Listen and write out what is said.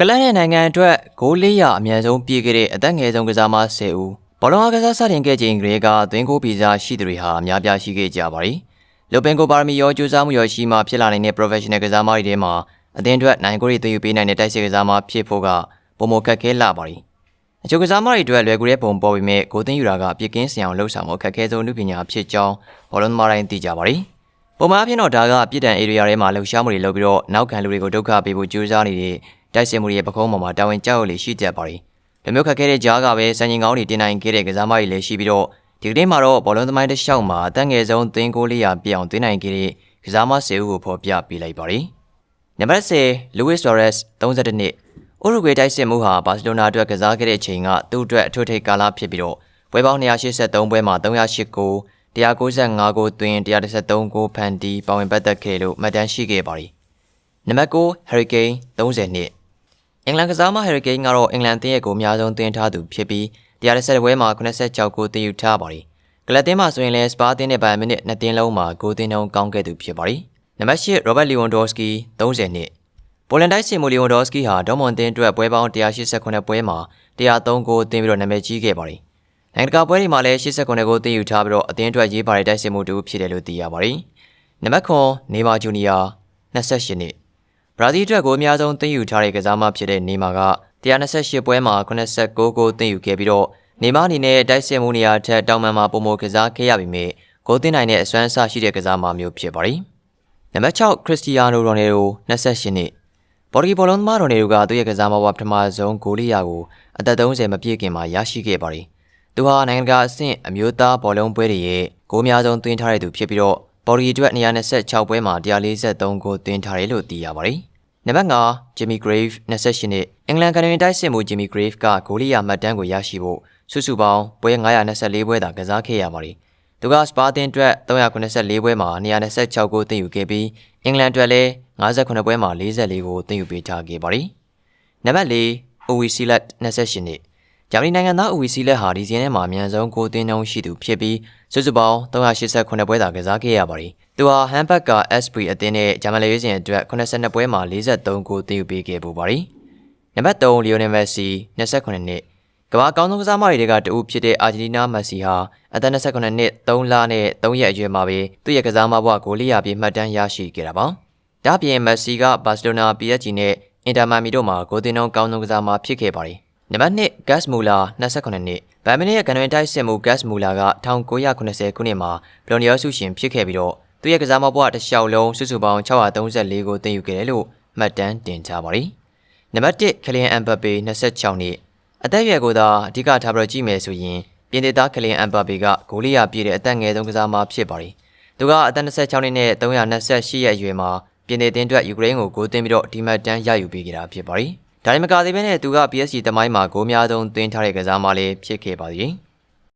ကလန်ရဲ့နိုင်ငံအတွက်ဂိုး400အမြန်ဆုံးပြေးခဲ့တဲ့အသက်ငယ်ဆုံးကစားမ10ဦးဘောလုံးအားကစားစတင်ခဲ့ချိန်ကလေးကသွင်းကိုဗီဇာရှိသူတွေဟာအများပြားရှိခဲ့ကြပါတယ်။လူပင်ကိုပါရမီရောကြိုးစားမှုရောရှိမှဖြစ်လာနိုင်တဲ့ professional ကစားမတွေထဲမှာအသင်းအတွက်နိုင်ကိုရီသွေးယူပေးနိုင်တဲ့တိုက်စစ်ကစားမဖြစ်ဖို့ကပုံမခက်ခဲလာပါတယ်။အချို့ကစားမတွေအတွက်လွယ်ကူတဲ့ပုံပေါ်ပေမဲ့ဂိုးသွင်းယူတာကအပြစ်ကင်းစင်အောင်လှုပ်ဆောင်မှုအခက်ခဲဆုံးနုပညာဖြစ်ကြောင်းဘောလုံးသမားတိုင်းသိကြပါတယ်။ပုံမှန်အဖြစ်တော့ဒါကပြည်တံ area ထဲမှာလှုပ်ရှားမှုတွေလုပ်ပြီးတော့နောက်ခံလူတွေကိုဒုက္ခပေးဖို့ကြိုးစားနေတဲ့ တိုက်စစ်မှုတွေရဲ့ပကုံးပေါ်မှာတာဝန်ကြောက်ရွံ့လေရှိကြပါတယ်။ဒီမျိုးခက်ခဲတဲ့ကြားကပဲစံချိန်ကောင်းတွေတင်နိုင်ခဲ့တဲ့ကစားမတွေလည်းရှိပြီးတော့ဒီကနေ့မှာတော့ဘောလုံးသမိုင်းတစ်လျှောက်မှာအသက်ငယ်ဆုံးသင်းကိုလေးရာပြအောင်သွင်းနိုင်ခဲ့တဲ့ကစားမ10ဦးကိုဖော်ပြပေးလိုက်ပါတယ်။နံပါတ်10 Luis Suarez 32နှစ်ဥရုဂွေတိုက်စစ်မှုဟာဘာစီလိုနာအတွက်ကစားခဲ့တဲ့အချိန်ကသူ့အတွက်အထွတ်ထိပ်ကာလဖြစ်ပြီးတော့ပွဲပေါင်း283ပွဲမှာ308ဂိုး195ဂိုးသွင်း113ဂိုးဖန်တီးပါဝင်ပတ်သက်ခဲ့လို့မှတ်တမ်းရှိခဲ့ပါတယ်။နံပါတ်9 Hurricane 30နှစ် အင်္ဂလန်ကစားမ Hurricane ကတော့အင်္ဂလန်အသင်းရဲ့ဂိုးအများဆုံးသွင်းထားသူဖြစ်ပြီး130ပွဲမှာ86ဂိုးသွင်းယူထားပါတယ်။ကလပ်တင်းမှာဆိုရင်လည်းစပါးတင်းနဲ့ဘိုင်မိနစ်နှစ်တင်းလုံးမှာဂိုးသွင်းနှုန်းကောင်းခဲ့သူဖြစ်ပါတယ်။နံပါတ်10 Robert Lewandowski 30နှစ်ပိုလန်တိုက်စင်မူလီယိုဒော့စကီဟာဒေါမွန်တင်းအတွက်ပွဲပေါင်း189ပွဲမှာ103ဂိုးသွင်းပြီးတော့နာမည်ကြီးခဲ့ပါတယ်။နိုင်ငံတကာပွဲတွေမှာလည်း89ဂိုးသွင်းယူထားပြီးတော့အသင်းအတွက်ရေးပါတဲ့တိုက်စင်မှုတူဖြစ်တယ်လို့သိရပါတယ်။နံပါတ်9နေမာဂျူနီယာ28နှစ် ဘရာဇီးအတွက်ဂိုးအများဆုံးသွင်းယူထားတဲ့ကစားမဖြစ်တဲ့နေမာက128ပွဲမှာ89ဂိုးသွင်းယူခဲ့ပြီးတော့နေမာအနေနဲ့တိုက်စင်မှုနေရာထက်တောင်မှန်မှာပုံမကစားခဲ့ရပြီးမြဲဂိုးသွင်းနိုင်တဲ့အစွမ်းအစရှိတဲ့ကစားမမျိုးဖြစ်ပါတယ်။နံပါတ်6ခရစ္စတီယာနိုရိုနယ်ဒို28နှစ်ပေါ်တူဂီဘောလုံးသမားတော်နေတို့ကသူ့ရဲ့ကစားမဘဝပထမဆုံးဂိုးလေးရာကိုအသက်30မပြည့်ခင်မှာရရှိခဲ့ပါတယ်။သူဟာနိုင်ငံတကာအဆင့်အမျိုးသားဘောလုံးပွဲတွေရဲ့ဂိုးများဆုံးသွင်းထားတဲ့သူဖြစ်ပြီးတော့ ပေါ်တူဂီအတွက်226ပွဲမှာ143ဂိုးသွင်းထားတယ်လို့သိရပါတယ်။နံပါတ်5 Jimmy Grave 28နှစ်အင်္ဂလန်ကန်ဝင်တိုက်စစ်မှု Jimmy Grave ကဂိုးလေးရာမှတ်တမ်းကိုရရှိဖို့စုစုပေါင်းပွဲ924ပွဲသာကစားခဲ့ရပါတယ်။သူကစပါတင်အတွက်394ပွဲမှာ226ဂိုးသွင်းယူခဲ့ပြီးအင်္ဂလန်အတွက်လည်း58ပွဲမှာ44ကိုသွင်းယူပေးထားခဲ့ပါတယ်။နံပါတ်4 Owi Silat 28နှစ် ဂျာမနီနိုင်ငံသား Owi Silat ဟာဒီဇင်းထဲမှာအများဆုံးဂိုးသွင်းနှုန်းရှိသူဖြစ်ပြီးစုစုပေါင်း389ပွဲသာကစားခဲ့ရပါတယ်။သူဟာဟမ်ဘတ်က Esprit အသင်းနဲ့ဂျာမန်လေရွေးစင်အတွက်82ပွဲမှာ43ဂိုးသွင်းယူပေးခဲ့ပူပါတယ်။နံပါတ်3 Lionel Messi 28နှစ်ကမ္ဘာအကောင်းဆုံးကစားမတွေကတဦးဖြစ်တဲ့အာဂျင်တီးနားမက်ဆီဟာအသက်28နှစ်3လနဲ့3ရက်အရွယ်မှာပဲသူ့ရဲ့ကစားမဘဝကိုလေးရပြီးမှတ်တမ်းရရှိခဲ့တာပါ။ဒါ့အပြင်မက်ဆီကဘာစီလိုနာ PSG နဲ့အင်တာမာမီတို့မှာဂိုးသွင်းနှုန်းကောင်းဆုံးကစားမဖြစ်ခဲ့ပါတယ်။ နံပါတ်1 Gas Muller 28နှစ်ဗန်မင်းရဲ့ကန်ဝင်တိုက်စစ်မှု Gas Muller က1980ခုနှစ်မှာဘလော်နီယောဆုရှင်ဖြစ်ခဲ့ပြီးတော့သူ့ရဲ့ကစားမဘဝတစ်လျှောက်လုံးစုစုပေါင်း634ကိုတင်ယူခဲ့တယ်လို့မှတ်တမ်းတင်ထားပါတယ်။နံပါတ်1 Kylian Mbappe 26နှစ်အသက်အရွယ်ကိုသာအဓိကထားပြီးကြည့်မယ်ဆိုရင်ပြင်သစ်သားကလင်အမ်ဘာပေကဂိုးလီယာပြည့်တဲ့အသက်ငယ်ဆုံးကစားမဖြစ်ပါတယ်။သူကအသက်26နှစ်နဲ့328ရက်အရွယ်မှာပြင်သစ်တင်းအတွက်ယူကရိန်းကိုဂိုးသွင်းပြီးတော့ဒီမတ်တန်းရယူပေးခဲ့တာဖြစ်ပါတယ်။ ဒါရင်မကသေးဘဲနဲ့သူက PSG တမိုင်းမှာဂိုးများဆုံးသွင်းထားတဲ့ကစားမလေးဖြစ်ခဲ့ပါသေးတယ်။